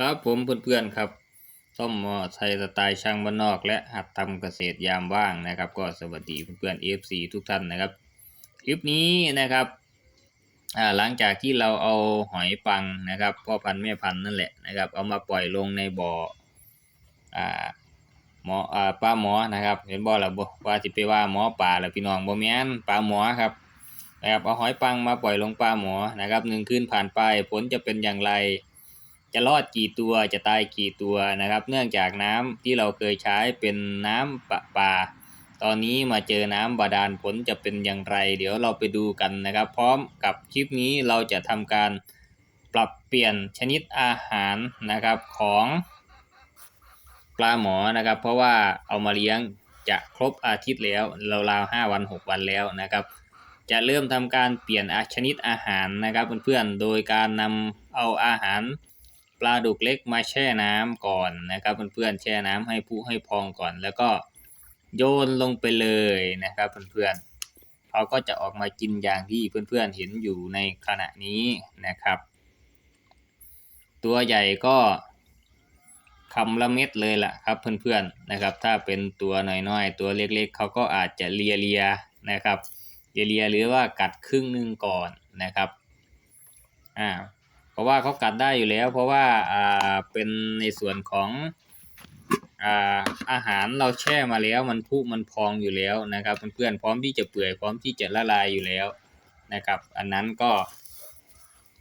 ครับผมเพื่อนๆครับซ่อมมอไซค์สไตล์ช่างบ้านนอก และหัดทำเกษตรยามว่างนะครับ ก็สวัสดีเพื่อนๆ FC ทุกท่านนะครับ คลิปนี้นะครับหลังจากที่เราเอาหอยปังนะครับพ่อพันธุ์แม่พันธุ์นั่นแหละนะครับเอามาปล่อยลงในบ่ออ่าหมอปลาหมอนะครับเห็นบ่ล่ะบ่ว่าสิไปว่าหมอปลาแล้วพี่น้องบ่แม่นปลาหมอครับนะครับเอาหอยปังมาปล่อยลงปลาหมอนะครับหนึ่งคืนผ่านไปผลจะเป็นอย่างไร จะรอดกี่ตัวจะตายกี่ตัวนะครับ เนื่องจากน้ำที่เราเคยใช้เป็นน้ำประปา ตอนนี้มาเจอน้ำบาดาลผลจะเป็นอย่างไร เดี๋ยวเราไปดูกันนะครับ พร้อมกับคลิปนี้เราจะทำการปรับเปลี่ยนชนิดอาหารนะครับของปลาหมอนะครับ เพราะว่าเอามาเลี้ยงจะครบอาทิตย์แล้วราวๆห้าวันหกวันแล้วนะครับ จะเริ่มทำการเปลี่ยนชนิดอาหารนะครับเพื่อนๆโดยการนำเอาอาหาร ปลาดุกเล็กมาแช่น้ำก่อนนะครับ เพื่อนๆแช่น้ำให้พุให้พองก่อน แล้วก็โยนลงไปเลยนะครับเพื่อนๆเขาก็จะออกมากินอย่างที่เพื่อนๆเห็นอยู่ในขณะนี้นะครับ ตัวใหญ่ก็คำละเม็ดเลยล่ะครับเพื่อนๆนะครับ ถ้าเป็นตัวน้อยๆตัวเล็กๆเขาก็อาจจะเลียเลียๆนะครับเลียเลียๆหรือว่ากัดครึ่งหนึ่งก่อนนะครับอ่า เพราะว่าเขากัดได้อยู่แล้ว เพราะว่าอ่าเป็นในส่วนของอ่าอาหารเราแช่มาแล้วมันพุมันพองอยู่แล้วนะครับเพื่อนๆพร้อมที่จะเปื่อยพร้อมที่จะละลายอยู่แล้วนะครับ อันนั้นก็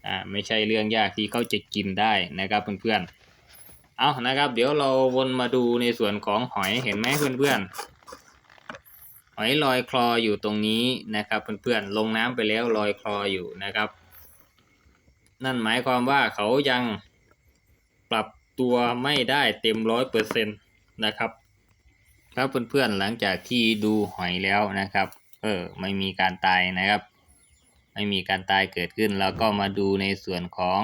อ่าไม่ใช่เรื่องยากที่เขาจะกินได้นะครับเพื่อนๆเอานะครับ เดี๋ยวเราวนมาดูในส่วนของหอยเห็นไหมเพื่อนๆหอยลอยคลออยู่ตรงนี้นะครับ เพื่อนๆลงน้ำไปแล้วลอยคลออยู่นะครับ นั่นหมายความว่าเขายังปรับตัวไม่ได้เต็มร้อยเปอร์เซ็นต์นะครับครับเพื่อนๆหลังจากที่ดูหอยแล้วนะครับเออไม่มีการตายนะครับ ไม่มีการตายเกิดขึ้นแล้วก็มาดูในส่วนของ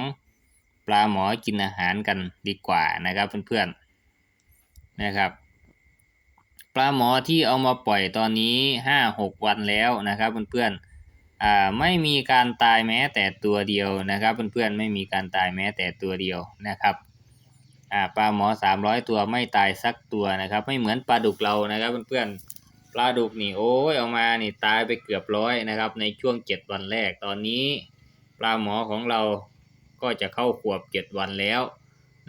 ปลาหมอกินอาหารกันดีกว่านะครับเพื่อนๆนะครับปลาหมอที่เอามาปล่อยตอนนี้ห้าหกวันแล้วนะครับเพื่อนๆ อ่าไม่มีการตายแม้แต่ตัวเดียวนะครับเพื่อนๆไม่มีการตายแม้แต่ตัวเดียวนะครับอ่าปลาหมอสามร้อยตัวไม่ตายสักตัวนะครับ ไม่เหมือนปลาดุกเรานะครับเพื่อนๆปลาดุกนี่โอ้ยเอามานี่ตายไปเกือบร้อยนะครับ ในช่วงเจ็ดวันแรกตอนนี้ ปลาหมอของเราก็จะเข้าขวบเจ็ดวันแล้ว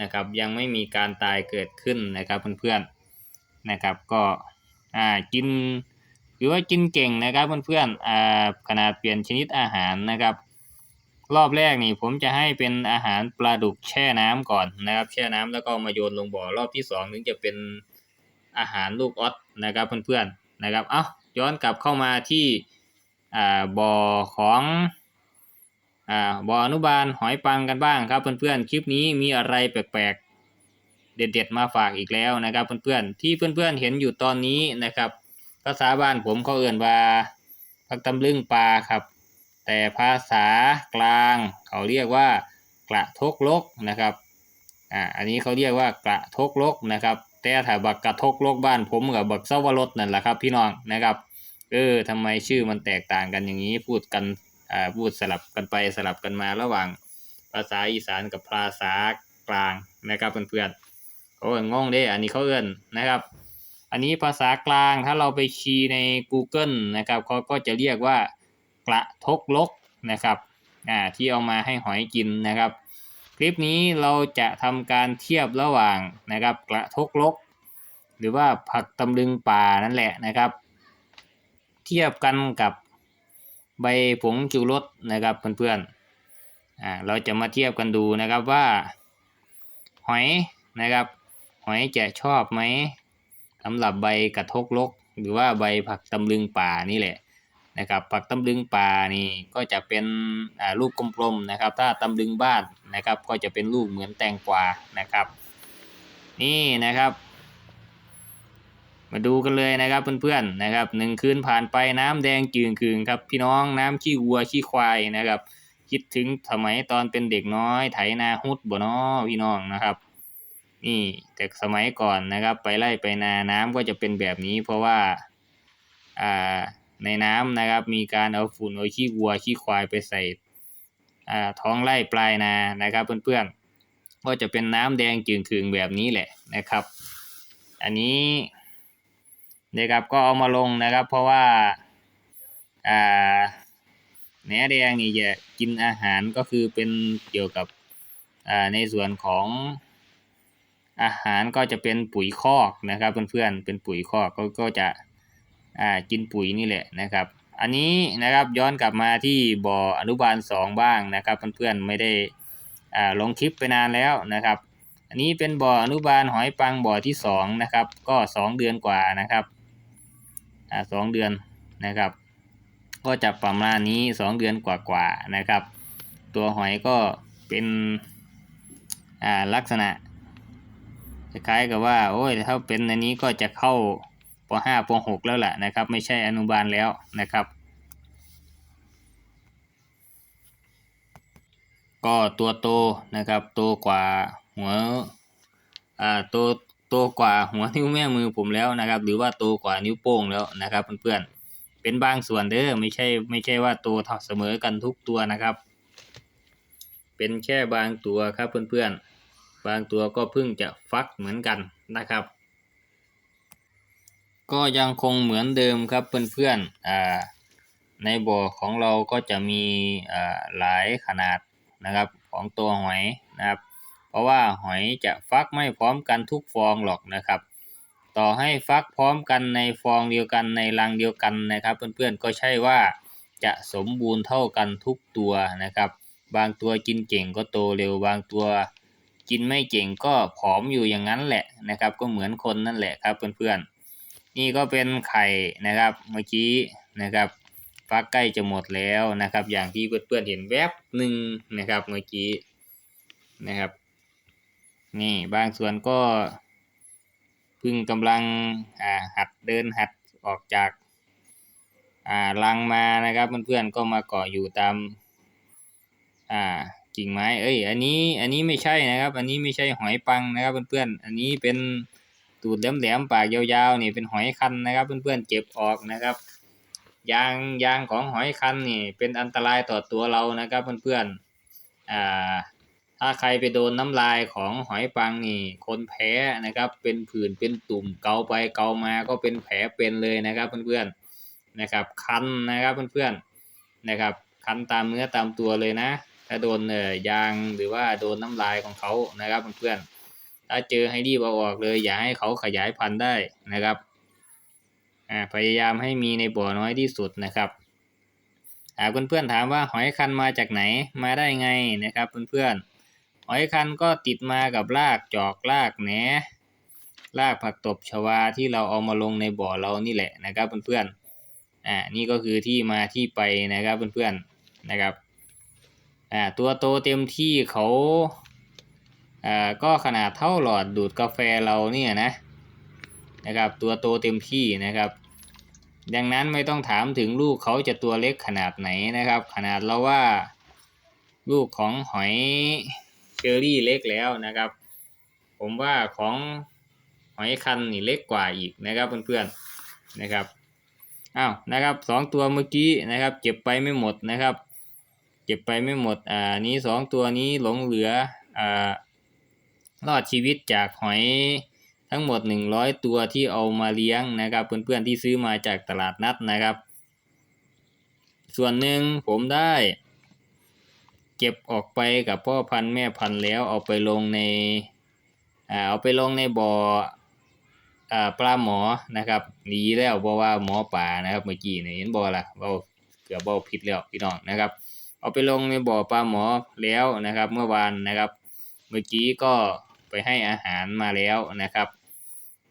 นะครับ ยังไม่มีการตายเกิดขึ้นนะครับเพื่อนๆนะครับก็อ่ากิน ถือว่ากินเก่งนะครับเพื่อนๆอ่าขนาดเปลี่ยนชนิดอาหารนะครับ รอบแรกนี่ผมจะให้เป็นอาหารปลาดุกแช่น้ำก่อนนะครับ แช่น้ำแล้วก็มาโยนลงบ่อรอบที่สองถึงจะเป็นอาหารลูกออสนะครับเพื่อนๆนะครับ เอ้าย้อนกลับเข้ามาที่อ่าบ่อของอ่าบ่ออนุบาลหอยปังกันบ้างครับเพื่อนๆคลิปนี้มีอะไรแปลกๆเด็ดๆมาฝากอีกแล้วนะครับเพื่อนๆที่เพื่อนๆเห็นอยู่ตอนนี้นะครับ ภาษาบ้านผมเขาเอื่นว่าผักตำลึงปลาครับ แต่ภาษากลาง เขาเรียกว่ากระทกลกนะครับอ่าอันนี้เขาเรียกว่ากระทกลกนะครับ แต่ถ้าบักกระทกลกบ้านผมกับบักเสาวรสนั่นแหละครับ พี่น้องนะครับเออทำไมชื่อมันแตกต่างกันอย่างนี้พูดกันอ่าพูดสลับกันไปสลับกันมาระหว่างภาษาอีสานกับภาษากลางนะครับเพื่อนๆโอ้ยงงเด้อันนี้เขาเอิ้นนะครับ อันนี้ภาษากลางถ้าเราไปคีย์ใน Google นะครับเขาก็จะเรียกว่ากระทกลกนะครับอ่าที่เอามาให้หอยกินนะครับ คลิปนี้เราจะทำการเทียบระหว่างนะครับกระทกลก หรือว่าผักตำลึงป่านั่นแหละนะครับ เทียบกันกับใบผงชูรสนะครับเพื่อนๆอ่าเราจะมาเทียบกันดูนะครับว่า หอยนะครับ หอยจะชอบไหม สำหรับใบกระทกลก หรือว่าใบผักตำลึงป่านี่แหละนะครับผักตำลึงป่านี่ก็จะเป็นอ่าลูกกลมๆนะครับ ถ้าตำลึงบ้านนะครับ ก็จะเป็นลูกเหมือนแตงกวานะครับ นี่นะครับ มาดูกันเลยนะครับเพื่อนๆนะครับหนึ่งคืนผ่านไปน้ำแดงจืดคืนครับพี่น้องน้ำขี้วัวขี้ควายนะครับ คิดถึงสมัยตอนเป็นเด็กน้อยไถนาฮุดบ่นอพี่น้องนะครับ นี่แต่สมัยก่อนนะครับ ไปไล่ไปนาน้ำก็จะเป็นแบบนี้ เพราะว่าอ่าในน้ำนะครับ มีการเอาฝุ่นเอาขี้วัวขี้ควายไปใส่อ่าท้องไร่ปลายนานะครับเพื่อนก็จะเป็นน้ำแดงจืดขึงแบบนี้แหละนะครับ อันนี้นะครับก็เอามาลงนะครับ เพราะว่าอ่าแหนแดงนี่จะกินอาหารก็คือเป็นเกี่ยวกับอ่าในส่วนของ อาหารก็จะเป็นปุ๋ยคอกนะครับ เพื่อนๆเป็นปุ๋ยคอกก็ก็จะอ่ากินปุ๋ยนี่แหละนะครับ อันนี้นะครับย้อนกลับมาที่บ่ออนุบาลสองบ้างนะครับ เพื่อนๆไม่ได้อ่าลงคลิปไปนานแล้วนะครับ อันนี้เป็นบ่ออนุบาลหอยปังบ่อที่สองนะครับก็สองเดือนกว่านะครับอ่าสองเดือนนะครับ ก็จะประมาณนี้สองเดือนกว่าๆนะครับ ตัวหอยก็เป็นอ่าลักษณะ คล้ายๆกับว่า โอ้ยถ้าเป็นอันนี้ก็จะเข้าปห้าปหกแล้วแหละนะครับ ไม่ใช่อนุบาลแล้วนะครับ ก็ตัวโตนะครับโตกว่าหัวอ่าโตโตกว่าหัวนิ้วแม่มือผมแล้วนะครับ หรือว่าโตกว่านิ้วโป้งแล้วนะครับเพื่อนๆเป็นบางส่วนเด้อไม่ใช่ไม่ใช่ว่าโตเท่าเสมอกันทุกตัวนะครับ เป็นแค่บางตัวครับเพื่อนๆ บางตัวก็เพิ่งจะฟักเหมือนกันนะครับ ก็ยังคงเหมือนเดิมครับเพื่อนๆอ่าในบ่อของเราก็จะมีหลายขนาดนะครับของตัวหอยนะครับ เพราะว่าหอยจะฟักไม่พร้อมกันทุกฟองหรอกนะครับ ต่อให้ฟักพร้อมกันในฟองเดียวกันในรังเดียวกันนะครับ เพื่อนๆก็ใช่ว่าจะสมบูรณ์เท่ากันทุกตัวนะครับ บางตัวกินเก่งก็โตเร็วบางตัว กินไม่เก่งก็ผอมอยู่อย่างนั้นแหละนะครับ ก็เหมือนคนนั่นแหละครับเพื่อนๆ นี่ก็เป็นไข่นะครับเมื่อกี้นะครับฟักใกล้จะหมดแล้วนะครับ อย่างที่เพื่อนๆเห็นแวบหนึ่งนะครับเมื่อกี้นะครับ นี่บางส่วนก็พิ่งกำลังหัดเดินหัดออกจากอ่ารังมานะครับเพื่อนๆก็มาเกาะอยู่ตามอ่า กิ่งไม้ เอ้ย อันนี้ อันนี้ไม่ใช่นะครับ อันนี้ไม่ใช่หอยปังนะครับเพื่อนๆ อันนี้เป็นตูดแหลมๆปากยาวๆนี่เป็นหอยคันนะครับ เพื่อนๆเก็บออกนะครับ ยางยางของหอยคันนี่ เป็นอันตรายต่อตัวเรานะครับเพื่อนๆ อ่า ถ้าใครไปโดนน้ำลายของหอยปังนี่ คนแพ้นะครับ เป็นผื่นเป็นตุ่มเกาไปเกามาก็เป็นแผลเป็นเลยนะครับเพื่อนๆนะครับ คันนะครับเพื่อนๆนะครับคันตามเนื้อตามตัวเลยนะ ถ้าโดนเอ่ยางหรือว่าโดนน้ำลายของเขานะครับเพื่อนๆถ้าเจอให้รีบเอาออกเลย อย่าให้เขาขยายพันธุ์ได้นะครับอ่าพยายามให้มีในบ่อน้อยที่สุดนะครับหากเพื่อนๆถามว่าหอยคันมาจากไหนมาได้ไงนะครับเพื่อนๆหอยคันก็ติดมากับรากจอกรากแหนรากผักตบชวาที่เราเอามาลงในบ่อเรานี่แหละนะครับเพื่อนๆอ่านี่ก็คือที่มาที่ไปนะครับเพื่อนๆนะครับ อ่าตัวโตเต็มที่เขาอ่าก็ขนาดเท่าหลอดดูดกาแฟเราเนี่ยนะนะครับตัวโตเต็มที่นะครับ ดังนั้นไม่ต้องถามถึงลูกเขาจะตัวเล็กขนาดไหนนะครับ ขนาดเราว่า ลูกของหอยเชอรี่เล็กแล้วนะครับ ผมว่าของหอยคันนี่เล็กกว่าอีกนะครับเพื่อนๆนะครับอ้าวนะครับสองตัวเมื่อกี้นะครับ เก็บไปไม่หมดนะครับ เก็บไปไม่หมดอ่านี้สองตัวนี้หลงเหลืออ่ารอดชีวิตจากหอยทั้งหมด 100 ตัวที่เอามาเลี้ยงนะครับเพื่อนๆที่ซื้อมาจากตลาดนัดนะครับ ส่วนหนึ่งผมได้เก็บออกไปกับพ่อพันธุ์แม่พันธุ์แล้วเอาไปลงในอ่าเอาไปลงในบ่ออ่าปลาหมอนะครับหนีแล้วเพราะว่าหมอป่านะครับเมื่อกี้เนี่ยเห็นบ่ล่ะเบาเกือบเบาผิดแล้วพี่น้องนะครับ เอาไปลงในบ่อปลาหมอแล้วนะครับ เมื่อวานนะครับ เมื่อกี้ก็ไปให้อาหารมาแล้วนะครับ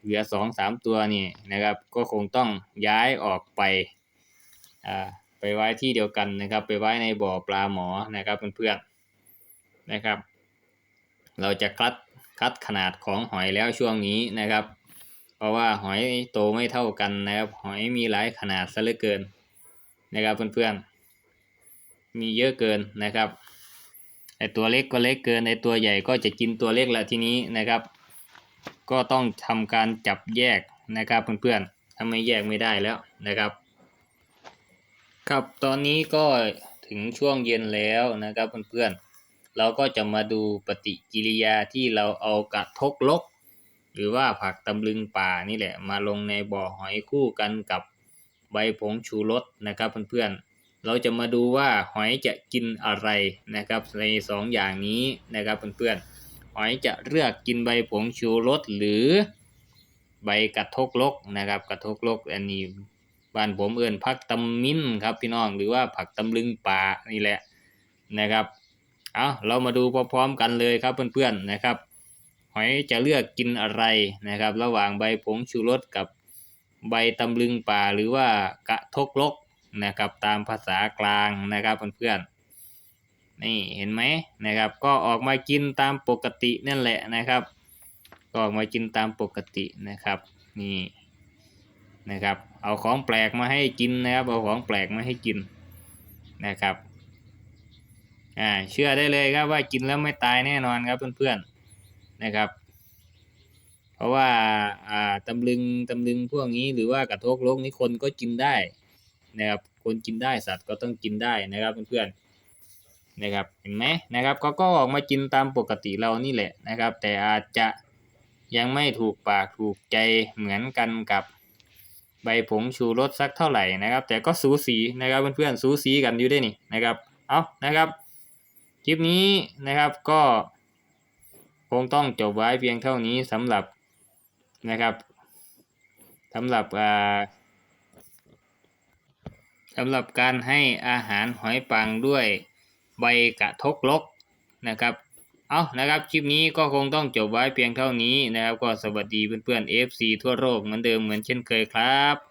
เหลือสองสามตัวนี่นะครับ ก็คงต้องย้ายออกไปอ่าไปไว้ที่เดียวกันนะครับ ไปไว้ในบ่อปลาหมอนะครับเพื่อนๆนะครับ เราจะคัดคัดขนาดของหอยแล้วช่วงนี้นะครับ เพราะว่าหอยโตไม่เท่ากันนะครับ หอยมีหลายขนาดซะเหลือเกินนะครับเพื่อนๆ มีเยอะเกินนะครับไอตัวเล็กก็เล็กเกินไอตัวใหญ่ก็จะกินตัวเล็กละทีนี้นะครับ ก็ต้องทำการจับแยกนะครับเพื่อนๆถ้าไม่แยกไม่ได้แล้วนะครับ ครับตอนนี้ก็ถึงช่วงเย็นแล้วนะครับเพื่อนๆเราก็จะมาดูปฏิกิริยาที่เราเอากระทกลก หรือว่าผักตำลึงป่านี่แหละมาลงในบ่อหอยคู่กันกับใบผงชูรสนะครับเพื่อนๆ เราจะมาดูว่าหอยจะกินอะไรนะครับในสองอย่างนี้นะครับเพื่อนๆหอยจะเลือกกินใบผงชูรสหรือใบกระทกลกนะครับ กระทกลกอันนี้บ้านผมเอื่นผักตำมิ้นครับพี่น้องหรือว่าผักตำลึงป่านี่แหละนะครับเอาเรามาดูพร้อมๆกันเลยครับเพื่อนๆนะครับ หอยจะเลือกกินอะไรนะครับ ระหว่างใบผงชูรสกับใบตำลึงป่าหรือว่ากระทกลก นะครับตามภาษากลางนะครับเพื่อนๆนี่เห็นไหมนะครับ ก็ออกมากินตามปกตินั่นแหละนะครับ ก็ออกมากินตามปกตินะครับนี่นะครับ เอาของแปลกมาให้กินนะครับเอาของแปลกมาให้กินนะครับอ่าเชื่อได้เลยครับว่ากินแล้วไม่ตายแน่นอนครับเพื่อนๆนะครับ เพราะว่าอ่าตำลึงตำลึงพวกนี้หรือว่ากระทกโลกนี้คนก็กินได้ นะครับคนกินได้สัตว์ก็ต้องกินได้นะครับเพื่อนๆนะครับเห็นไหมนะครับก็ก็ออกมากินตามปกติเรานี่แหละนะครับ แต่อาจจะยังไม่ถูกปากถูกใจเหมือนกันกับใบผงชูรสสักเท่าไหร่นะครับ แต่ก็สูสีนะครับเพื่อนๆสูสีกันอยู่ได้นี่นะครับเอานะครับ คลิปนี้นะครับก็คงต้องจบไว้เพียงเท่านี้สำหรับนะครับสำหรับอ่า สำหรับการให้อาหารหอยปังด้วยใบกระทกลกนะครับเอานะครับ คลิปนี้ก็คงต้องจบไว้เพียงเท่านี้นะครับ ก็สวัสดีเพื่อนๆ FC ทั่วโลกเหมือนเดิมเหมือนเช่นเคยครับ